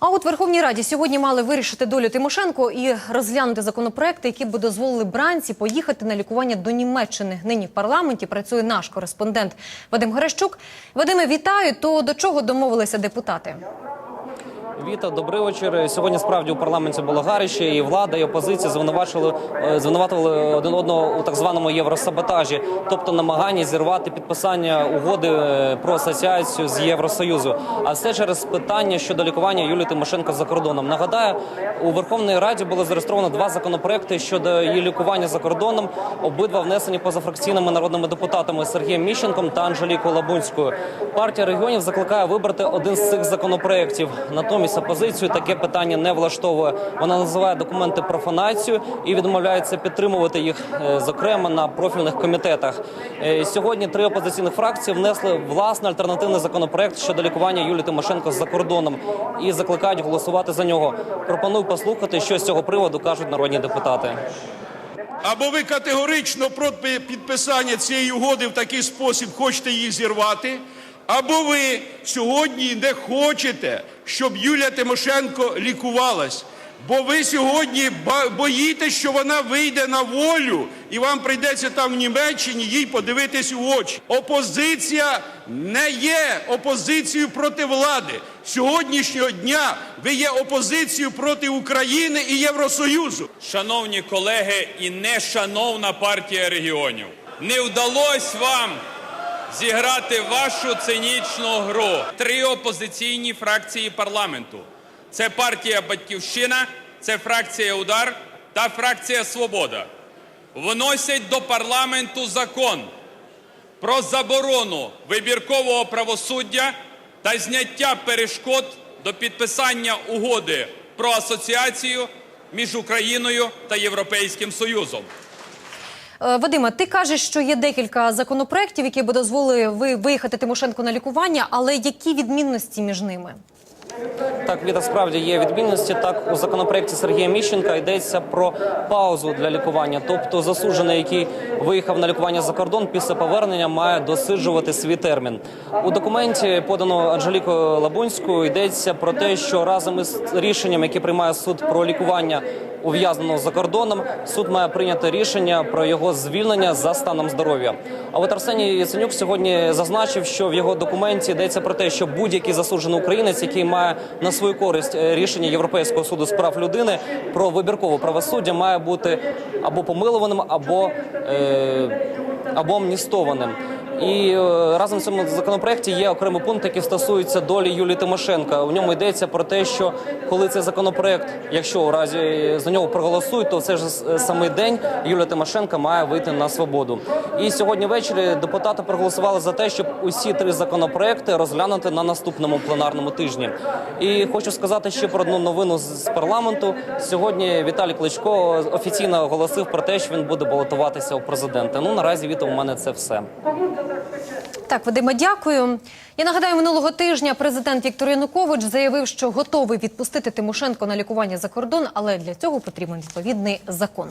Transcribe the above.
А от Верховній Раді сьогодні мали вирішити долю Тимошенко і розглянути законопроекти, які б дозволили бранці поїхати на лікування до Німеччини. Нині в парламенті працює наш кореспондент Вадим Горещук. Вадиме, вітаю. То до чого домовилися депутати? Віта, добрий вечір. Сьогодні справді у парламенті було гаряче, і влада, і опозиція звинувачили е, звинуватили один одного у так званому євросаботажі, тобто намагання зірвати підписання угоди е, про асоціацію з Євросоюзу. А все через питання щодо лікування Юлії Тимошенко за кордоном. Нагадаю, у Верховній Раді було зареєстровано два законопроекти щодо її лікування за кордоном. Обидва внесені позафракційними народними депутатами Сергієм Міщенком та Анжелікою Лабунською. Партія регіонів закликає вибрати один з цих законопроєктів. Натомість опозицію таке питання не влаштовує. Вона називає документи профанацію і відмовляється підтримувати їх, е, зокрема на профільних комітетах. Е, Сьогодні три опозиційних фракції внесли власний альтернативний законопроект щодо лікування Юлії Тимошенко за кордоном і закликають голосувати за нього. Пропоную послухати, що з цього приводу кажуть народні депутати. Або ви категорично проти підписання цієї угоди в такий спосіб хочете їх зірвати, або ви сьогодні не хочете, щоб Юлія Тимошенко лікувалась. Бо ви сьогодні боїтесь, що вона вийде на волю, і вам прийдеться там в Німеччині їй подивитись у очі. Опозиція не є опозицією проти влади. Сьогоднішнього дня ви є опозицією проти України і Євросоюзу. Шановні колеги і нешановна партія регіонів, не вдалося вам зіграти вашу цинічну гру. Три опозиційні фракції парламенту: це партія Батьківщина, це фракція Удар та фракція Свобода. Вносять до парламенту закон про заборону вибіркового правосуддя та зняття перешкод до підписання угоди про асоціацію між Україною та Європейським Союзом. Е, Вадиме, ти кажеш, що є декілька законопроєктів, які би дозволили ви виїхати Тимошенко на лікування, але які відмінності між ними? Так, Віта, справді є відмінності. Так, у законопроекті Сергія Міщенка йдеться про паузу для лікування. Тобто засуджений, який виїхав на лікування за кордон, після повернення має досиджувати свій термін. У документі, подано Анжелікою Лабунською, йдеться про те, що разом із рішенням, яке приймає суд про лікування ув'язненого за кордоном, суд має прийняти рішення про його звільнення за станом здоров'я. А от Арсеній Яценюк сьогодні зазначив, що в його документі йдеться про те, що будь-який засуджений українець, який має на свою користь е, рішення Європейського суду з прав людини про вибіркове правосуддя, має бути або помилуваним, або е, або амністованим. І е, разом в цьому законопроекті є окремий пункт, який стосується долі Юлії Тимошенка. У ньому йдеться про те, що коли цей законопроект, якщо у разі за нього проголосують, то в цей ж е, самий день Юлія Тимошенка має вийти на свободу. І сьогодні ввечері депутати проголосували за те, щоб усі три законопроекти розглянути на наступному пленарному тижні. І хочу сказати ще про одну новину з з парламенту. Сьогодні Віталій Кличко офіційно оголосив про те, що він буде балотуватися у президенти. Ну наразі Віта, у мене це все. Так, Вадима, дякую. Я нагадаю, минулого тижня президент Віктор Янукович заявив, що готовий відпустити Тимошенко на лікування за кордон, але для цього потрібен відповідний закон.